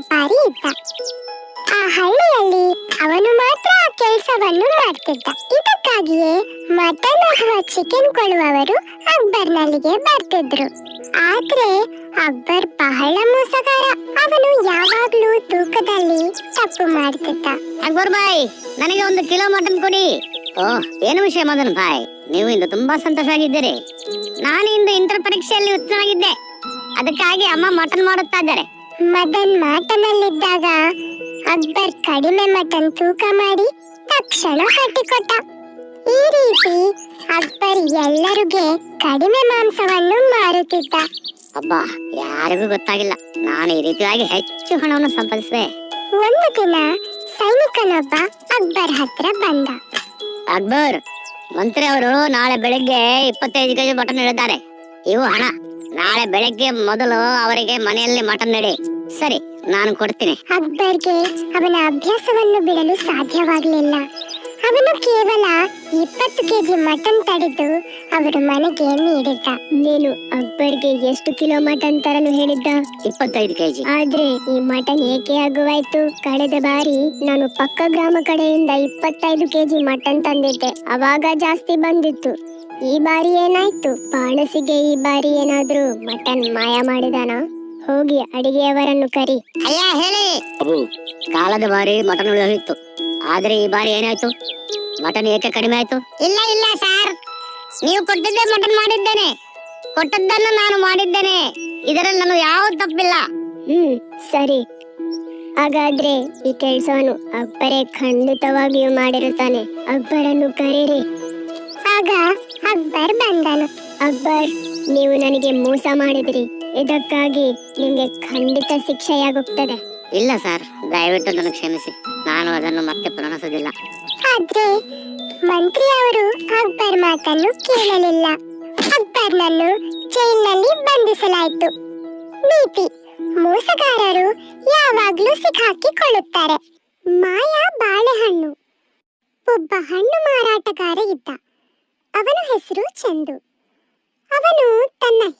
ವ್ಯಾಪಾರಿ ಆ ಹಳ್ಳಿಯಲ್ಲಿ ಅವನು ಮಾತ್ರ ಆ ಕೆಲಸವನ್ನು ಮಾಡ್ತಿದ್ದ. ಇದಕ್ಕಾಗಿಯೇ ಮಟನ್ ಅಥವಾ ಚಿಕನ್ ಕೊಳ್ಳುವವರು ಅಕ್ಬರ್ನಲ್ಲಿಗೆ ಬರ್ತಿದ್ರು. ಆದ್ರೆ ಅಕ್ಬರ್ ಬಹಳ ಮೋಸಗಾರ. ಅವನು ಯಾವಾಗ್ಲೂ ತೂಕದಲ್ಲಿ ತಪ್ಪು ಮಾಡ್ತಿದ್ದ. ಅಕ್ಬರ್ ಬಾಯ್ ನನಗೆ ಒಂದು ಕಿಲೋ ಮಟನ್ ಕೊಡಿ. ಓಹ್ ಏನು ವಿಷಯ ಮದನ್ ಬಾಯ್ ನೀವು ಇಂದು ತುಂಬಾ ಸಂತೋಷವಾಗಿದ್ದೀರಿ. ನಾನು ಇಂದು ಇಂಟರ್ ಪರೀಕ್ಷೆಯಲ್ಲಿ ಉತ್ತಮವಾಗಿದ್ದೆ ಅದಕ್ಕಾಗಿ ಅಮ್ಮ ಮಟನ್ ಮಾಡುತ್ತಾ ಇದ್ದಾರೆ. ಮದನ್ ಮಾತನಲ್ಲಿದ್ದಾಗ ಅಕ್ಬರ್ ಕಡಿಮೆ ಮಟನ್ ತೂಕ ಮಾಡಿ ತಕ್ಷಣ ಕಟ್ಟಿಕೊಟ್ಟ ಈ ರೀತಿ ಅಕ್ಬರ್ ಎಲ್ಲರಿಗೆ ಕಡಿಮೆ ಮಾಂಸವನ್ನು ಮಾರುತ್ತಿದ್ದ. ಅಬ್ಬಾ ಯಾರಿಗೂ ಗೊತ್ತಾಗಿಲ್ಲ. ನಾನು ಈ ರೀತಿಯಾಗಿ ಹೆಚ್ಚು ಹಣವನ್ನು ಸಂಪಾದಿಸುವೆ ಒಂದು ದಿನ ಸೈನಿಕನೊಬ್ಬ ಅಕ್ಬರ್ ಹತ್ರ ಬಂದ. ಅಕ್ಬರ್ ಮಂತ್ರಿ ಅವರು ನಾಳೆ ಬೆಳಿಗ್ಗೆ ಇಪ್ಪತ್ತೈದು ಕೆಜಿ ಮಟನ್ ಹೇಳಿದ್ದಾರೆ. ಇವು ಹಣ. ನಾಳೆ ಬೆಳಗ್ಗೆ ಮೊದಲು ಅವರಿಗೆ ಮನೆಯಲ್ಲಿ ಮಟನ್ ನಡೆ. ಸರಿ, ನಾನು ಕೊಡ್ತೀನಿ. ಅಕ್ಬರ್ಗೆ ಅವನ ಅಭ್ಯಾಸವನ್ನು ಬಿಡಲು ಸಾಧ್ಯವಾಗಲಿಲ್ಲ. ಅವನು ಕೇವಲ ಇಪ್ಪತ್ತು ಕೆಜಿ ಮಟನ್ ತಡೆದು ಅವರ ಮನೆಗೆ ನೀಡಿದ್ದ. ನೀನು ಅಕ್ಬರ್ಗೆ ಎಷ್ಟು ಕಿಲೋ ಮಟನ್ ತರಲು ಹೇಳಿದ್ದ? ಇಪ್ಪತ್ತೈದು ಕೆಜಿ. ಆದ್ರೆ ಈ ಮಟನ್ ಏಕೆ ಆಗುವಾಯ್ತು? ಕಳೆದ ಬಾರಿ ನಾನು ಪಕ್ಕ ಗ್ರಾಮ ಕಡೆಯಿಂದ ಇಪ್ಪತ್ತೈದು ಕೆಜಿ ಮಟನ್ ತಂದಿದ್ದೆ. ಅವಾಗ ಜಾಸ್ತಿ ಬಂದಿತ್ತು. ಈ ಬಾರಿ ಏನಾಯ್ತು? ಬಾಣಸಿಗೆ ಈ ಬಾರಿ ಏನಾದ್ರೂ ಮಟನ್ ಮಾಯ ಮಾಡಿದಾನ? ಹೋಗಿ ಅಡಿಗೆಯವರನ್ನು ಕರಿ. ಅಯ್ಯ ಹೇಳಿ. ಕಾಲದ ಬಾರಿ ಮಟನ್ ಉಳಿದೋಗಿತ್ತು ಆದ್ರೆ ಈ ಬಾರಿ ಏನಾಯ್ತು? ಮಟನ್ ಏಕೆ ಕಡಿಮೆ ಆಯ್ತು? ಇಲ್ಲ ಇಲ್ಲ ಸರ್ ನೀವು ಕೊಟ್ಟಿದ್ದೆ ಮಟನ್ ಮಾಡಿದ್ದೇನೆ. ಕೊಟ್ಟದ್ದನ್ನು ನಾನು ಮಾಡಿದ್ದೇನೆ. ಇದರಲ್ಲಿ ನಾನು ಯಾವ ತಪ್ಪಿಲ್ಲ. ಹ್ಮ್ ಸರಿ. ಹಾಗಾದ್ರೆ ಈ ಕೆಲ್ಸವನ್ನು ಅಕ್ಬರೇ ಖಂಡಿತವಾಗಿಯೂ ಮಾಡಿರುತ್ತಾನೆ. ಅಕ್ಬರನ್ನು ಕರೀರಿ. ಆಗ ಅಕ್ಬರ್ ಬಂದನು. ಅಕ್ಬರ್ ನೀವು ನನಗೆ ಮೋಸ ಮಾಡಿದ್ರಿ. ಇದಕ್ಕಾಗಿ ನಿಮಗೆ ಖಂಡಿತ ಶಿಕ್ಷೆಯಾಗುತ್ತದೆ. ಇಲ್ಲ ಸರ್, ದಯವಿಟ್ಟು ನನಗೆ ಕ್ಷಮಿಸಿ. ನಾನು ಅದನ್ನು ಮತ್ತೆ ಪ್ರಣಸೋದಿಲ್ಲ ಆದ್ರೆ ಮಂತ್ರಿ ಅವರು ಅಕ್ಬರ್ ಮಾತನ್ನು ಕೇಳಲಿಲ್ಲ. ಅಕ್ಬರ್ನನ್ನು ಜೈಲಿನಲ್ಲಿ ಬಂಧಿಸಲಾಯಿತು. ನೀತಿ, ಮೋಸಗಾರರು ಯಾವಾಗ್ಲೂ ಸಿಕ್ಕಾಕಿಕೊಳ್ಳುತ್ತಾರೆ. ಮಾಯಾ ಬಾಳೆಹಣ್ಣು. ಒಬ್ಬ ಹಣ್ಣು ಮಾರಾಟಗಾರ ಇದ್ದ. ಅವನ ಹೆಸರು ಚಂದು. ಅವನು ತನ್ನ